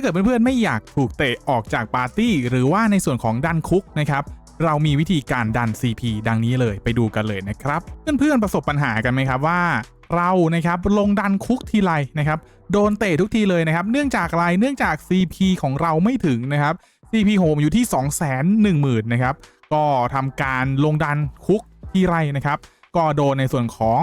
าเกิดเพื่อนๆไม่อยากถูกเตะออกจากปาร์ตี้ หรือว่าในส่วนของดันคุกนะครับเรามีวิธีการดัน CP ดังนี้เลยไปดูกันเลยนะครับ เพื่อนๆประสบปัญหากันไหมครับว่า เรานะครับลงดันคุกทีไรนะครับโดนเตะทุกทีเลยนะครับ เนื่องจากอะไรเนื่องจาก CP ของเราไม่ถึงนะครับ CP ของผมอยู่ที่ 2 1 0 0 0 0นะครับก็ทำการลงดันคุกทีไรนะครับ ก็โดนในส่วนของ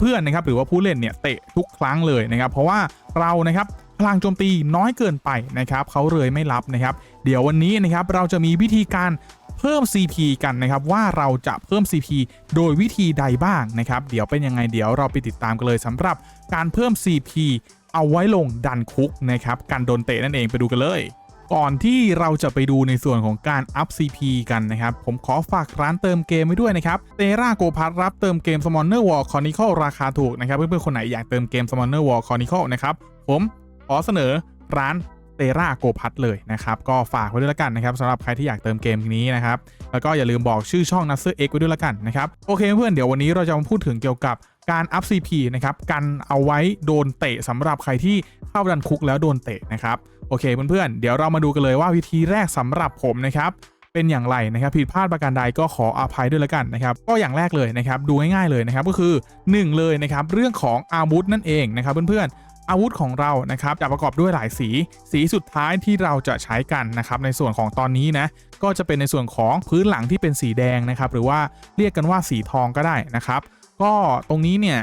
เพื่อนๆนะครับหรือว่าผู้เล่นเนี่ยเตะทุกครั้งเลยนะครับ เพราะว่าเรานะครับ พลังโจมตีน้อยเกินไปนะครับเขาเลยไม่รับนะครับ เดี๋ยววันนี้นะครับเราจะมีวิธีการเพิ่ม CP กันนะครับว่าเราจะเพิ่ม CP โดยวิธีใดบ้างนะครับ เดี๋ยวเป็นยังไงเดี๋ยวเราไปติดตามกันเลยสำหรับการเพิ่ม CP เอาไว้ลงดันคุกนะครับการโดนเตะนั่นเองไปดูกันเลย ก่อนที่เราจะไปดูในส่วนของการอัพ CP กันนะครับ ผมขอฝากร้านเติมเกมไว้ด้วยนะครับเตราโกพัทรับเติมเกม Summoner War Chronicle ราคาถูกนะครับเพื่อนๆคนไหนอยากเติมเกม Summoner War Chronicle นะครับผม ขอเสนอร้านเตราโกพัทเลยนะครับ ก็ฝากไว้ด้วยละกันนะครับสำหรับใครที่อยากเติมเกมนี้นะครับ แล้วก็อย่าลืมบอกชื่อช่อง n a s e r X ไว้ด้วยละกันนะครับ โอเคเพื่อนเดี๋ยววันนี้เราจะมาพูดถึงเกี่ยวกับการอัพ CP นะครับ กันเอาไว้โดนเตะสำหรับใครที่เข้าดันคุกแล้วโดนเตะนะครับ โอเคเพื่อนๆเดี๋ยวเรามาดูกันเลยว่าวิธีแรกสำหรับผมนะครับเป็นอย่างไรนะครับผิดพลาดประการใดก็ขออภัยด้วยละกันนะครับ ก็อย่างแรกเลยนะครับดูง่ายๆเลยนะครับก็คือ 1 เลยนะครับเรื่องของอาวุธนั่นเองนะครับเพื่อนๆ อาวุธของเรานะครับจะประกอบด้วยหลายสี สีสุดท้ายที่เราจะใช้กันนะครับในส่วนของตอนนี้นะก็จะเป็นในส่วนของพื้นหลังที่เป็นสีแดงนะครับหรือว่าเรียกกันว่าสีทองก็ได้นะครับ ก็ตรงนี้เนี่ย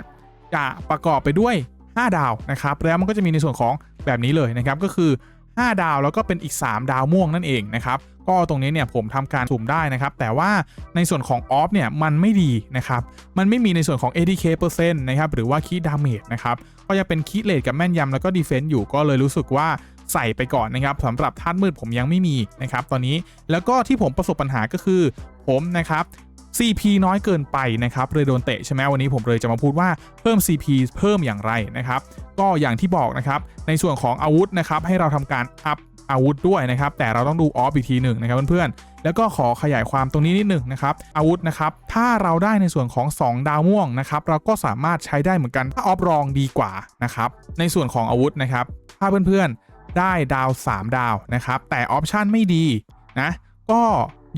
จะประกอบไปด้วย 5 ดาวนะครับแล้วมันก็จะมีในส่วนของแบบนี้เลยนะครับก็คือ 5 ดาวแล้วก็เป็นอีก 3 ดาวม่วงนั่นเองนะครับก็ตรงนี้เนี่ยผมทำการสุ่มได้นะครับ แต่ว่าในส่วนของออฟเนี่ยมันไม่ดีนะครับ มันไม่มีในส่วนของ ATK เปอร์เซ็นต์นะครับหรือว่าคีดาเมจนะครับก็จะเป็นคีเลทกับแม่นยำแล้วก็ดีเฟนต์อยู่ก็เลยรู้สึกว่าใส่ไปก่อนนะครับสำหรับธาตุมืดผมยังไม่มีนะครับตอนนี้แล้วก็ที่ผมประสบปัญหาก็คือผมนะครับ CP น้อยเกินไปนะครับเลยโดนเตะใช่ไหมวันนี้ผมเลยจะมาพูดว่าเพิ่ม CP เพิ่มอย่างไรนะครับ ก็อย่างที่บอกนะครับ ในส่วนของอาวุธนะครับ ให้เราทำการอัพอาวุธด้วยนะครับ แต่เราต้องดูออฟอีกทีหนึ่งนะครับเพื่อนๆแล้วก็ขอขยายความตรงนี้นิดหนึ่งนะครับอาวุธนะครับ ถ้าเราได้ในส่วนของ 2 ดาวม่วงนะครับ เราก็สามารถใช้ได้เหมือนกันถ้าออฟรองดีกว่านะครับ ในส่วนของอาวุธนะครับ ถ้าเพื่อนๆได้ดาว 3 ดาวนะครับ แต่ออปชันไม่ดีนะก็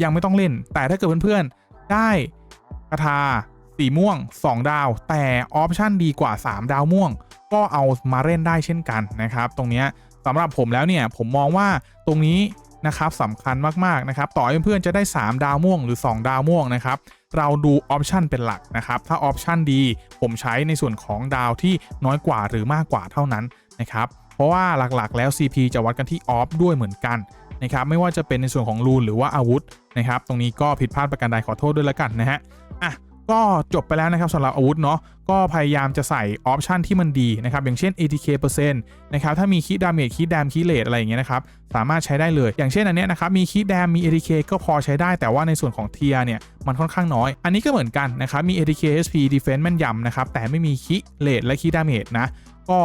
ยังไม่ต้องเล่น แต่ถ้าเกิดเพื่อนๆ ได้คาถาสีม่วง 2 ดาว แต่ออปชันดีกว่า 3 ดาวม่วง ก็เอามาเล่นได้เช่นกันนะครับ ตรงนี้สำหรับผมแล้วเนี่ย ผมมองว่าตรงนี้นะครับสำคัญมาก ๆ นะครับ ต่อให้เพื่อนๆจะได้ 3 ดาวม่วงหรือ 2 ดาวม่วงนะครับ เราดูออปชันเป็นหลักนะครับ ถ้าออปชันดี ผมใช้ในส่วนของดาวที่น้อยกว่าหรือมากกว่าเท่านั้นนะครับ เพราะว่าหลักๆ แล้ว CP จะวัดกันที่ออฟด้วยเหมือนกัน นะครับไม่ว่าจะเป็นในส่วนของรูนหรือว่าอาวุธนะครับตรงนี้ก็ผิดพลาดประการใดขอโทษด้วยแล้วกันนะฮะอะก็จบไปแล้วนะครับสำหรับอาวุธเนาะก็พยายามจะใส่ออปชันที่มันดีนะครับอย่างเช่น ATK เปอร์เซ็นต์นะครับถ้ามีคีดดาเมจคีดดามคีเลตอะไรอย่างเงี้ยนะครับสามารถใช้ได้เลยอย่างเช่นอันเนี้ยนะครับมีคีดดามมี ATK ก็พอใช้ได้แต่ว่าในส่วนของเทียเนี่ยมันค่อนข้างน้อย อันนี้ก็เหมือนกันนะครับมี ATK SP Defense แม่นยำนะครับแต่ไม่มีคีเลตและคีดาเมจนะก็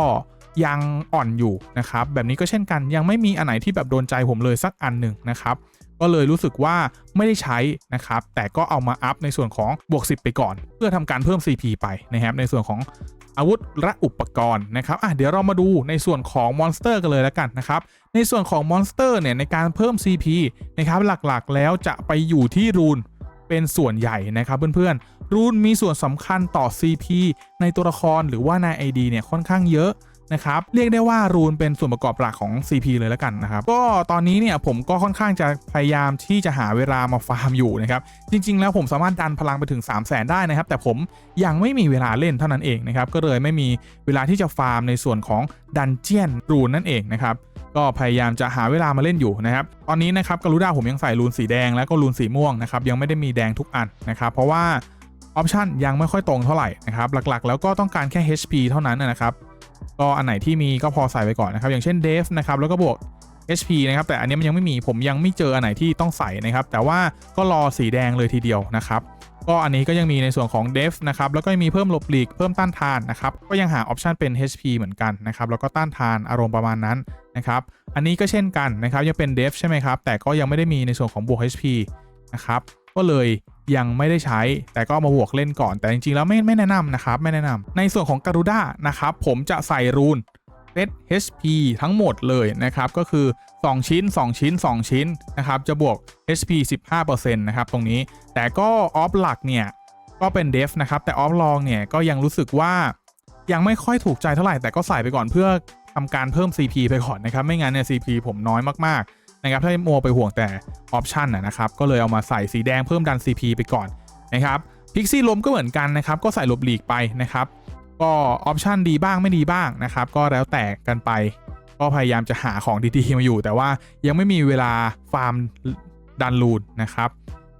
ยังอ่อนอยู่นะครับแบบนี้ก็เช่นกันยังไม่มีอันไหนที่แบบโดนใจผมเลยสักอันหนึ่งนะครับก็เลยรู้สึกว่าไม่ได้ใช้นะครับ แต่ก็เอามาอัพในส่วนของบวก 10 ไปก่อน เพื่อทำการเพิ่ม CP ไปนะครับ ในส่วนของอาวุธและอุปกรณ์นะครับอะเดี๋ยวเรามาดูในส่วนของมอนสเตอร์กันเลยแล้วกันนะครับ ในส่วนของมอนสเตอร์เนี่ยในการเพิ่ม CP นะครับหลักๆแล้วจะไปอยู่ที่รูนเป็นส่วนใหญ่นะครับเพื่อนๆ รูนมีส่วนสำคัญต่อ CP ในตัวละครหรือว่าใน ID เนี่ยค่อนข้างเยอะ นะครับเรียกได้ว่ารูนเป็นส่วนประกอบหลักของ CP เลยแล้วกันนะครับก็ตอนนี้เนี่ยผมก็ค่อนข้างจะพยายามที่จะหาเวลามาฟาร์มอยู่นะครับจริง ๆ แล้วผมสามารถดันพลังไปถึง 3 0 0แสนได้นะครับแต่ผมยังไม่มีเวลาเล่นเท่านั้นเองนะครับก็เลยไม่มีเวลาที่จะฟาร์มในส่วนของดันเจียนรูนนั่นเองนะครับก็พยายามจะหาเวลามาเล่นอยู่นะครับ ตอนนี้นะครับกรุด้าผมยังใส่รูนสีแดงแล้วก็รูนสีม่วงนะครับยังไม่ได้มีแดงทุกอันนะครับเพราะว่าออปชันยังไม่ค่อยตรงเท่าไหร่นะครับหลักๆ แล้วก็ต้องการแค่ HP เท่านั้นนะครับ ก็อันไหนที่มีก็พอใส่ไปก่อนนะครับอย่างเช่น Def นะครับแล้วก็บวก HP นะครับแต่อันนี้มันยังไม่มีผมยังไม่เจออันไหนที่ต้องใส่นะครับแต่ว่าก็รอสีแดงเลยทีเดียวนะครับก็อันนี้ก็ยังมีในส่วนของ Def นะครับแล้วก็มีเพิ่มหลบหลีกเพิ่มต้านทานนะครับก็ยังหาออปชันเป็น HP เหมือนกันนะครับแล้วก็ต้านทานอารมณ์ประมาณนั้นนะครับอันนี้ก็เช่นกันนะครับยังเป็น Def ใช่ไหมครับแต่ก็ยังไม่ได้มีในส่วนของบวก HP นะครับก็เลย ยังไม่ได้ใช้ แต่ก็มาบวกเล่นก่อน แต่จริงๆแล้วไม่ไม่แนะนำนะครับไม่แนะนำในส่วนของการูด้านะครับผมจะใส่รูนเซต HP ทั้งหมดเลยนะครับ ก็คือ 2 ชิ้น 2 ชิ้น 2 ชิ้นนะครับ จะบวก HP 15%นะครับ ตรงนี้ แต่ก็ออฟหลักเนี่ย ก็เป็นเดฟนะครับ แต่ออฟลองเนี่ย ก็ยังรู้สึกว่ายังไม่ค่อยถูกใจเท่าไหร่ แต่ก็ใส่ไปก่อนเพื่อทำการเพิ่ม CP ไปก่อนนะครับ ไม่งั้นเนี่ย CP ผมน้อยมากๆ นะครับถ้ามัวไปห่วงแต่ออปชันนะครับก็เลยเอามาใส่สีแดงเพิ่มดัน CP ไปก่อนนะครับพิกซี่ลมก็เหมือนกันนะครับก็ใส่หลบหลีกไปนะครับก็ออปชันดีบ้างไม่ดีบ้างนะครับก็แล้วแต่กันไป ก็พยายามจะหาของดีๆมาอยู่ แต่ว่ายังไม่มีเวลาฟาร์มดันลูนนะครับ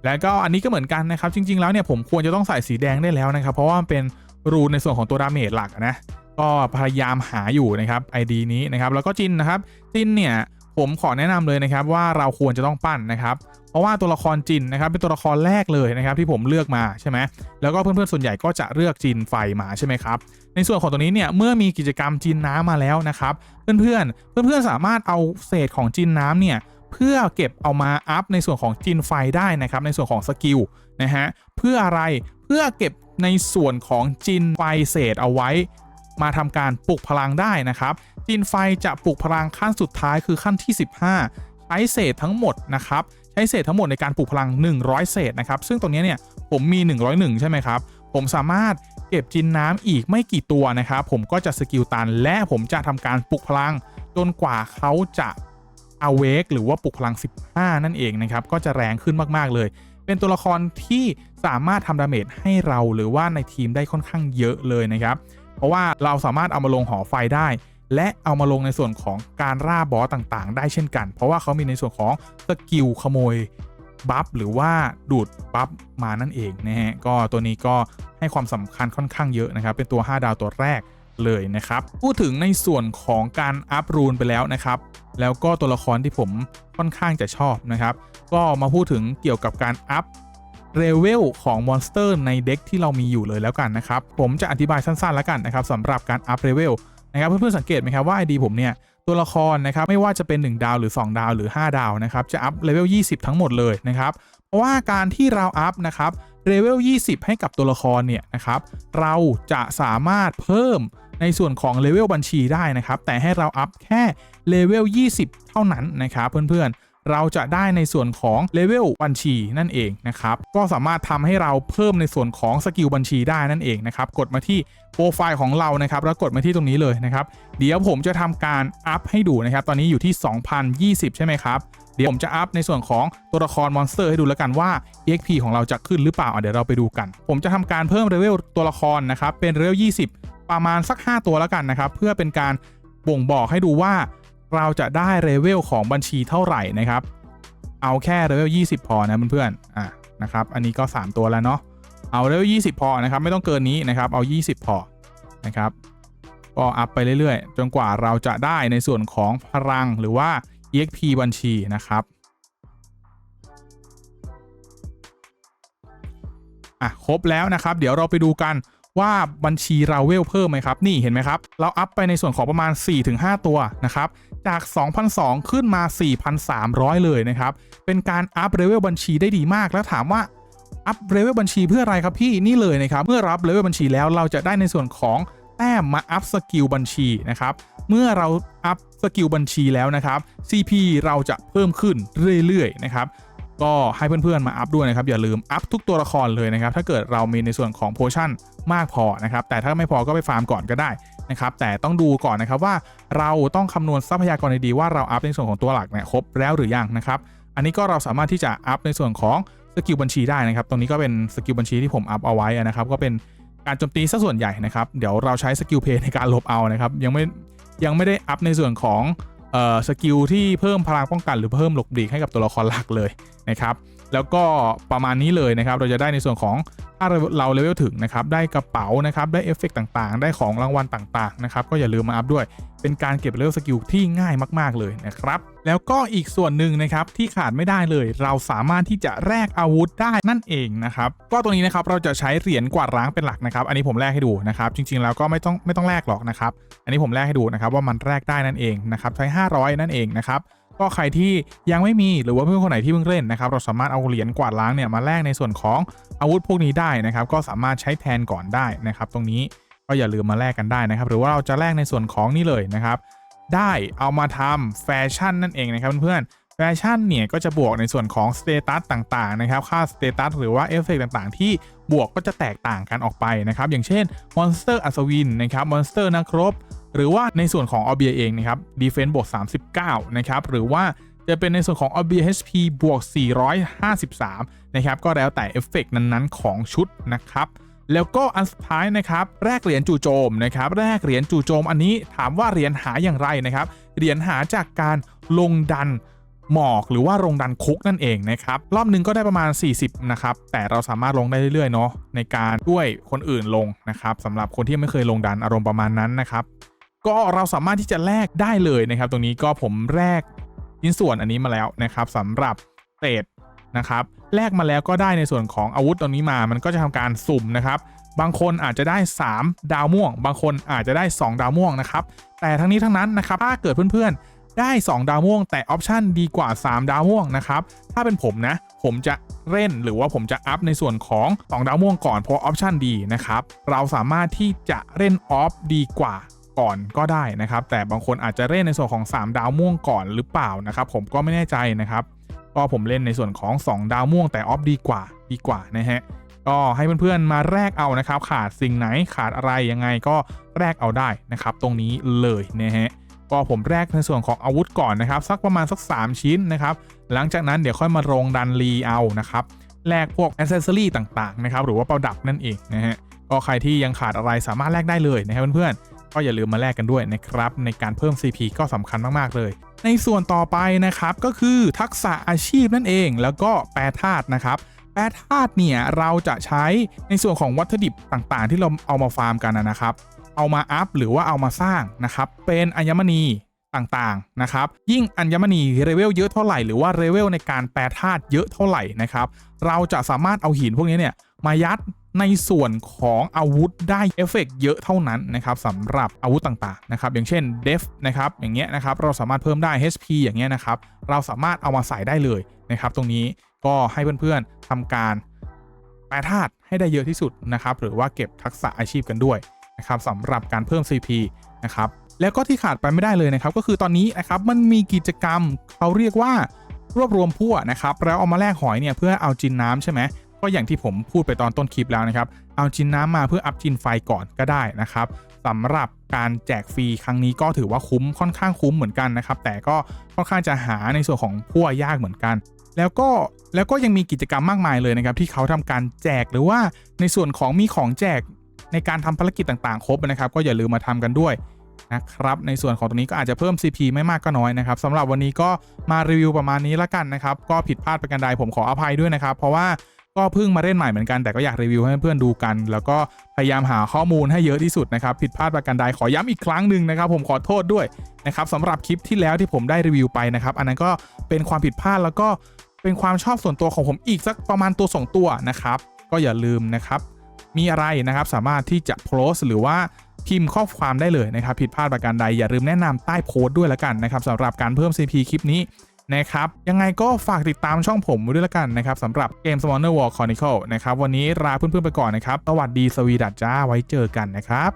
แล้วก็อันนี้ก็เหมือนกันนะครับจริง ๆ แล้วเนี่ยผมควรจะต้องใส่สีแดงได้แล้วนะครับ เพราะว่ามันเป็นรูนในส่วนของตัวดาเมจหลักนะก็พยายามหาอยู่นะครับ ID นี้นะครับแล้วก็จินนะครับจินเนี่ย ผมขอแนะนำเลยนะครับว่าเราควรจะต้องปั้นนะครับ เพราะว่าตัวละครจินนะครับเป็นตัวละครแรกเลยนะครับที่ผมเลือกมาใช่ไหมแล้วก็เพื่อนๆส่วนใหญ่ก็จะเลือกจินไฟมาใช่ไหมครับในส่วนของตัวนี้เนี่ยเมื่อมีกิจกรรมจินน้ำมาแล้วนะครับเพื่อนๆเพื่อนๆสามารถเอาเศษของจินน้ำเนี่ยเพื่อเก็บเอามาอัพในส่วนของจินไฟได้นะครับในส่วนของสกิลนะฮะเพื่ออะไรเพื่อเก็บในส่วนของจินไฟเศษเอาไว้ มาทำการปลุกพลังได้นะครับจินไฟจะปลุกพลังขั้นสุดท้ายคือขั้นที่ 15 ใช้เศษทั้งหมดนะครับใช้เศษทั้งหมดในการปลุกพลัง 100 เศษนะครับซึ่งตรงนี้เนี่ยผมมี 101 ใช่ไหมครับผมสามารถเก็บจินน้ำอีกไม่กี่ตัวนะครับผมก็จะสกิลตันและผมจะทำการปลุกพลัง จนกว่าเขาจะ awake หรือว่าปลุกพลัง 15 นั่นเองนะครับก็จะแรงขึ้นมากๆเลย เป็นตัวละครที่สามารถทำดาเมจให้เราหรือว่าในทีมได้ค่อนข้างเยอะเลยนะครับ เพราะว่าเราสามารถเอามาลงหอไฟได้ และเอามาลงในส่วนของการล่าบอสต่างๆ ได้เช่นกัน เพราะว่าเขามีในส่วนของสกิลขโมยบัฟหรือว่าดูดบัฟมานั่นเองนะฮะก็ตัวนี้ก็ให้ความสำคัญค่อนข้างเยอะนะครับ เป็นตัว 5 ดาวตัวแรกเลยนะครับ พูดถึงในส่วนของการอัพรูนไปแล้วนะครับ แล้วก็ตัวละครที่ผมค่อนข้างจะชอบนะครับ ก็มาพูดถึงเกี่ยวกับการอัพ เรเวลของมอนสเตอร์ในเด็กที่เรามีอยู่เลยแล้วกันนะครับ ผมจะอธิบายสั้นๆแล้วกันนะครับสำหรับการอัพเรเวลนะครับเพื่อนๆสังเกตไหมครับว่า ID ผมเนี่ยตัวละครนะครับไม่ว่าจะเป็น 1 ดาวหรือ 2 ดาวหรือ 5 ดาวนะครับจะอัพเลเวล 20 ทั้งหมดเลยนะครับเพราะว่าการที่เราอัพนะครับเลเวล 20 ให้กับตัวละครเนี่ยนะครับเราจะสามารถเพิ่มในส่วนของเลเวลบัญชีได้นะครับแต่ให้เราอัพแค่เลเวล 20 เท่านั้นนะครับเพื่อนๆ เราจะได้ในส่วนของเลเวลบัญชีนั่นเองนะครับ ก็สามารถทำให้เราเพิ่มในส่วนของสกิลบัญชีได้นั่นเองนะครับ กดมาที่โปรไฟล์ของเรานะครับ แล้วกดมาที่ตรงนี้เลยนะครับ เดี๋ยวผมจะทำการอัพให้ดูนะครับ ตอนนี้อยู่ที่ 2020 ใช่ไหมครับ เดี๋ยวผมจะอัพในส่วนของตัวละครมอนสเตอร์ให้ดูแล้วกันว่า EXP ของเราจะขึ้นหรือเปล่าเดี๋ยวเราไปดูกัน ผมจะทำการเพิ่มเลเวลตัวละครนะครับ เป็นเลเวล 20 ประมาณสัก 5 ตัวแล้วกันนะครับ เพื่อเป็นการบ่งบอกให้ดูว่า เราจะได้เลเวลของบัญชีเท่าไหร่นะครับ เอาแค่เลเวล20 พอนะเพื่อนๆอะนะครับ อันนี้ก็ 3 ตัวแล้วเนาะเอาเลเวล20 พอนะครับ ไม่ต้องเกินนี้นะครับ เอา 20 พอนะครับก็อัพไปเรื่อยๆ จนกว่าเราจะได้ในส่วนของพลังหรือว่า EXP บัญชีนะครับอะครบแล้วนะครับ เดี๋ยวเราไปดูกันว่าบัญชีเราเวลเพิ่มไหมครับ นี่เห็นไหมครับ เราอัพไปในส่วนของประมาณ 4-5 ตัวนะครับ จาก 2,002 ขึ้นมา 4,300 เลยนะครับ เป็นการอัพเลเวลบัญชีได้ดีมาก แล้วถามว่าอัพเลเวลบัญชีเพื่ออะไรครับพี่นี่เลยนะครับ เมื่อรับเลเวลบัญชีแล้วเราจะได้ในส่วนของแต้มมาอัพสกิลบัญชีนะครับเมื่อเราอัพสกิลบัญชีแล้วนะครับ CP เราจะเพิ่มขึ้นเรื่อยๆนะครับก็ให้เพื่อนๆมาอัพด้วยนะครับ อย่าลืมอัพทุกตัวละครเลยนะครับ ถ้าเกิดเรามีในส่วนของโพชั่นมากพอนะครับ แต่ถ้าไม่พอก็ไปฟาร์มก่อนก็ได้ นะครับแต่ต้องดูก่อนนะครับว่าเราต้องคำนวณทรัพยากรดีๆว่าเราอัพในส่วนของตัวหลักเนี่ยครบแล้วหรือยังนะครับอันนี้ก็เราสามารถที่จะอัพในส่วนของสกิลบัญชีได้นะครับตรงนี้ก็เป็นสกิลบัญชีที่ผมอัพเอาไว้นะครับก็เป็นการโจมตีซะส่วนใหญ่นะครับเดี๋ยวเราใช้สกิลเพย์ในการลบเอานะครับยังไม่ยังไม่ได้อัพในส่วนของเอ่อสกิลที่เพิ่มพลังป้องกันหรือเพิ่มหลบหลีกให้กับตัวละครหลักเลยนะครับแล้วก็ประมาณนี้เลยนะครับเราจะได้ในส่วนของ ถ้าเราเลเวลถึงนะครับได้กระเป๋านะครับได้เอฟเฟกต่างๆ ได้ของรางวัลต่างๆนะครับก็อย่าลืมมาอัพด้วย เป็นการเก็บเลเวลสกิลที่ง่ายมากๆเลยนะครับแล้วก็อีกส่วนหนึ่งนะครับที่ขาดไม่ได้เลย เราสามารถที่จะแลกอาวุธได้นั่นเองนะครับก็ตรงนี้นะครับเราจะใช้เหรียญกวาดล้างเป็นหลักนะครับ อันนี้ผมแลกให้ดูนะครับ จริงๆแล้วก็ไม่ต้องไม่ต้องแลกหรอกนะครับ อันนี้ผมแลกให้ดูนะครับว่ามันแลกได้นั่นเองนะครับใช้ 500 นั่นเองนะครับ ก็ใครที่ยังไม่มีหรือว่าเพื่อนคนไหนที่เพิ่งเล่นนะครับเราสามารถเอาเหรียญกวาดล้างเนี่ยมาแลกในส่วนของอาวุธพวกนี้ได้นะครับก็สามารถใช้แทนก่อนได้นะครับตรงนี้ก็อย่าลืมมาแลกกันได้นะครับหรือว่าเราจะแลกในส่วนของนี่เลยนะครับได้เอามาทำแฟชั่นนั่นเองนะครับเพื่อนๆ ชั่นเนี่ยก็จะบวกในส่วนของสเตตัสต่างๆนะครับค่าสเตตัสหรือว่าเอฟเฟกต่างๆ ที่บวกก็จะแตกต่างกันออกไปนะครับอย่างเช่นมอนสเตอร์อัศวินนะครับมอนสเตอร์นักรบหรือว่าในส่วนของออเบียเองนะครับดีเฟนส์บวก39นะครับหรือว่าจะเป็นในส่วนของ o b HP บวก 453 นะครับ ก็แล้วแต่เอฟเฟกนั้นๆ ของชุดนะครับ แล้วก็อันสุดท้ายนะครับ แรกเหรียญจู่โจมนะครับ แรกเหรียญจู่โจมอันนี้ถามว่าเหรียญหาอย่างไรนะครับ เหรียญหาจากการลงดัน หมอกหรือว่าลงดันคุกนั่นเองนะครับรอบหนึ่งก็ได้ประมาณ 40 นะครับ แต่เราสามารถลงได้เรื่อยๆเนาะในการช่วยคนอื่นลงนะครับสำหรับคนที่ไม่เคยลงดันอารมณ์ประมาณนั้นนะครับก็เราสามารถที่จะแลกได้เลยนะครับ ตรงนี้ก็ผมแลกชิ้นส่วนอันนี้มาแล้วนะครับสำหรับเศษนะครับแลกมาแล้วก็ได้ในส่วนของอาวุธตรงนี้มา มันก็จะทำการสุ่มนะครับ บางคนอาจจะได้ 3 ดาวม่วง บางคนอาจจะได้ 2 ดาวม่วงนะครับ แต่ทั้งนี้ทั้งนั้นนะครับ ถ้าเกิดเพื่อนๆ ได้ 2 ดาวม่วง แต่ออปชันดีกว่า 3 ดาวม่วงนะครับ ถ้าเป็นผมนะ ผมจะเล่นหรือว่าผมจะอัพในส่วนของ 2 ดาวม่วงก่อนเพราะออปชันดีนะครับ เราสามารถที่จะเล่นออฟดีกว่าก่อนก็ได้นะครับ แต่บางคนอาจจะเล่นในส่วนของ 3 ดาวม่วงก่อนหรือเปล่านะครับ ผมก็ไม่แน่ใจนะครับก็ผมเล่นในส่วนของ 2 ดาวม่วงแต่ออฟดีกว่าดีกว่านะฮะก็ให้เพื่อนๆมาแลกเอานะครับ ขาดสิ่งไหนขาดอะไรยังไงก็แลกเอาได้นะครับ ตรงนี้เลยนะฮะ ก็ผมแลกในส่วนของอาวุธก่อนนะครับสักประมาณสัก 3 ชิ้นนะครับหลังจากนั้นเดี๋ยวค่อยมาลงดันรีเอานะครับแลกพวกอ c เซสซอรี่ต่างๆนะครับหรือว่าประดับนั่นเองนะฮะก็ใครที่ยังขาดอะไรสามารถแลกได้เลยนะครับเพื่อนๆก็อย่าลืมมาแลกกันด้วยนะครับในการเพิ่ม CP ก็สำคัญมากๆเลย ในส่วนต่อไปนะครับก็คือทักษะอาชีพนั่นเอง แล้วก็แปรธาตุนะครับแปรธาตุเนี่ยเราจะใช้ในส่วนของวัตถุดิบต่างๆ ที่เราเอามาฟาร์มกันนะครับ เอามาอัพหรือว่าเอามาสร้างนะครับเป็นอัญมณีต่างๆนะครับยิ่งอัญมณีเลเวลเยอะเท่าไหร่หรือว่าเลเวลในการแปรธาตุเยอะเท่าไหร่นะครับเราจะสามารถเอาหินพวกนี้เนี่ยมายัดในส่วนของอาวุธได้เอฟเฟกต์เยอะเท่านั้นนะครับสำหรับอาวุธต่างๆนะครับอย่างเช่น def นะครับอย่างเงี้ยนะครับเราสามารถเพิ่มได้ HP อย่างเงี้ยนะครับเราสามารถเอามาใส่ได้เลยนะครับตรงนี้ก็ให้เพื่อนๆทำการแปรธาตุให้ได้เยอะที่สุดนะครับหรือว่าเก็บทักษะอาชีพกันด้วย นะครับสำหรับการเพิ่ม CP นะครับแล้วก็ที่ขาดไปไม่ได้เลยนะครับ ก็คือตอนนี้นะครับมันมีกิจกรรมเขาเรียกว่ารวบรวมพั่วนะครับแล้วเอามาแลกหอยเนี่ยเพื่อเอาจินน้ำใช่ไหมก็อย่างที่ผมพูดไปตอนต้นคลิปแล้วนะครับ เอาจินน้ำมาเพื่ออัพจินไฟก่อนก็ได้นะครับสำหรับการแจกฟรีครั้งนี้ก็ถือว่าคุ้มค่อนข้างคุ้มเหมือนกันนะครับ แต่ก็ค่อนข้างจะหาในส่วนของพั่วยากเหมือนกัน แล้วก็แล้วก็ยังมีกิจกรรมมากมายเลยนะครับที่เขาทำการแจกหรือว่าในส่วนของมีของแจก ในการทำภารกิจต่างๆ ครบนะครับ ก็อย่าลืมมาทำกันด้วยนะครับ ในส่วนของตรงนี้ก็อาจจะเพิ่ม CP ไม่มากก็น้อยนะครับสำหรับวันนี้ก็มารีวิวประมาณนี้ละกันนะครับ ก็ผิดพลาดไปกันใดผมขออภัยด้วยนะครับ เพราะว่าก็เพิ่งมาเล่นใหม่เหมือนกันแต่ก็อยากรีวิวให้เพื่อนๆดูกัน แล้วก็พยายามหาข้อมูลให้เยอะที่สุดนะครับ ผิดพลาดประการใดขอย้ำอีกครั้งหนึ่งนะครับ ผมขอโทษด้วยนะครับสำหรับคลิปที่แล้วที่ผมได้รีวิวไปนะครับ อันนั้นก็เป็นความผิดพลาดแล้วก็เป็นความชอบส่วนตัวของผมอีกสักประมาณตัวสองตัวนะครับ ก็อย่าลืมนะครับ มีอะไรนะครับสามารถที่จะโพสหรือว่าพิมพ์ข้อความได้เลยนะครับ ผิดพลาดประการใดอย่าลืมแนะนำใต้โพสต์ด้วยละกันนะครับสำหรับการเพิ่ม CP คลิปนี้นะครับยังไงก็ฝากติดตามช่องผมด้วยละกันนะครับสำหรับเกม s m o n e r War Chronicle นะครับวันนี้ลาเพื่อนๆไปก่อนนะครับสวัสดีสวีดัตจ้าไว้เจอกันนะครับ